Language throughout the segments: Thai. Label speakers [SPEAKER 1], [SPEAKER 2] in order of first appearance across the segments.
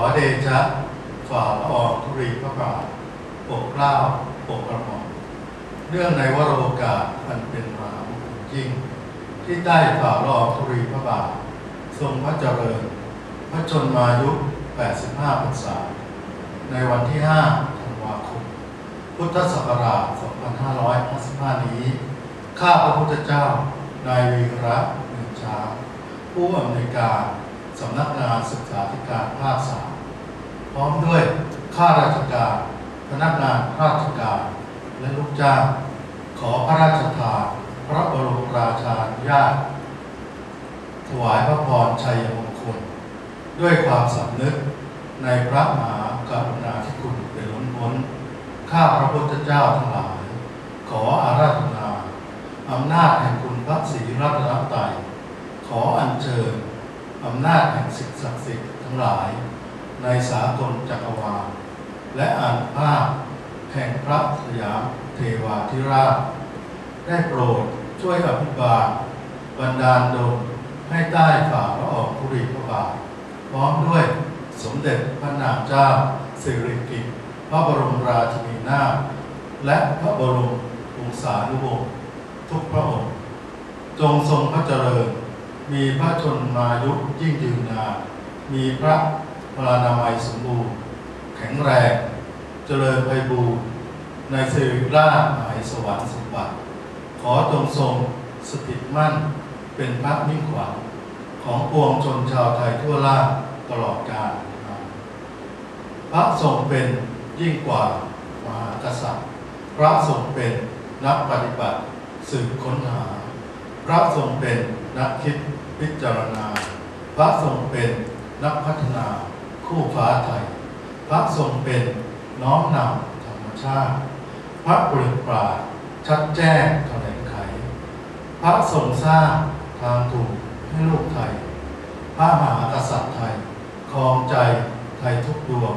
[SPEAKER 1] อเดชะฝ่าละอองธุรีพระบาทปกเกล้าปกกระหม่อมเนื่องในวโรกาสอันเป็นมหามงคลยิ่ง ที่ได้ฝ่าละอองธุรีพระบาท ทรงพระเจริญ พระชนมายุ 85พรรษา ในวันที่ 5 ธันวาคม พุทธศักราช 2555 นี้ ข้าพระพุทธเจ้า นายวีระหนึ่งช้าผู้อำนวยการสำนักงานศึกษาธิการภาคสาม พร้อมด้วยข้าราชการ พนักงานราชการ และลูกจ้าง ขอพระราชทานพระบรมราชานุญาตถวายพระพรชัยมงคล ด้วยความสำนึกในพระมหากรุณาธิคุณเป็นล้นพ้นข้าพระพุทธเจ้าทั้งหลาย ขออาราธนาอำนาจแห่งคุณพระศรีรัตนตรัยขออัญเชิญอำนาจแห่งสิ่งศักดิ์สิทธิ์ทั้งหลาย ในสากลจักรวาล และอานุภาพแห่งพระสยามเทวาธิราช ได้โปรดช่วยอภิบาลบันดาลดลให้ใต้ฝ่าพระออกธุรีพระบาท พร้อมด้วยสมเด็จพระนางเจ้าสิริกิติ์พระบรมราชินีนาถและพระบรมวงศานุวงศ์ทุกพระองค์ จงทรงพระเจริญ มีพระชนมายุยิ่งยืนนานมีพระ พลานามัยสมบูรณ์ แข็งแรง เจริญไพบูรณ์ในสิริราชหมายสวรรค์สมบัติ ขอจงทรงสถิตมั่นเป็นพระมิ่งขวัญของปวงชนชาวไทยทั่วล่าตลอดกาลพระทรงเป็นยิ่งกว่ามหากษัตริย์ พระทรงเป็นนักปฏิบัติสืบค้นหา พระทรงเป็นนักคิดพิจารณา พระทรงเป็นนักพัฒนา คู่ฟ้าไทย พระทรงเป็นน้อมนำธรรมชาติ พระปริปราชัดแจ้งแถลงไข พระทรงสร้างทางถูกให้ลูกไทย พระมหากษัตริย์ไทยครองใจไทยทุกดวง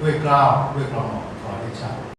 [SPEAKER 1] ด้วยกล้าวด้วยกระหม่อมขอได้ชัด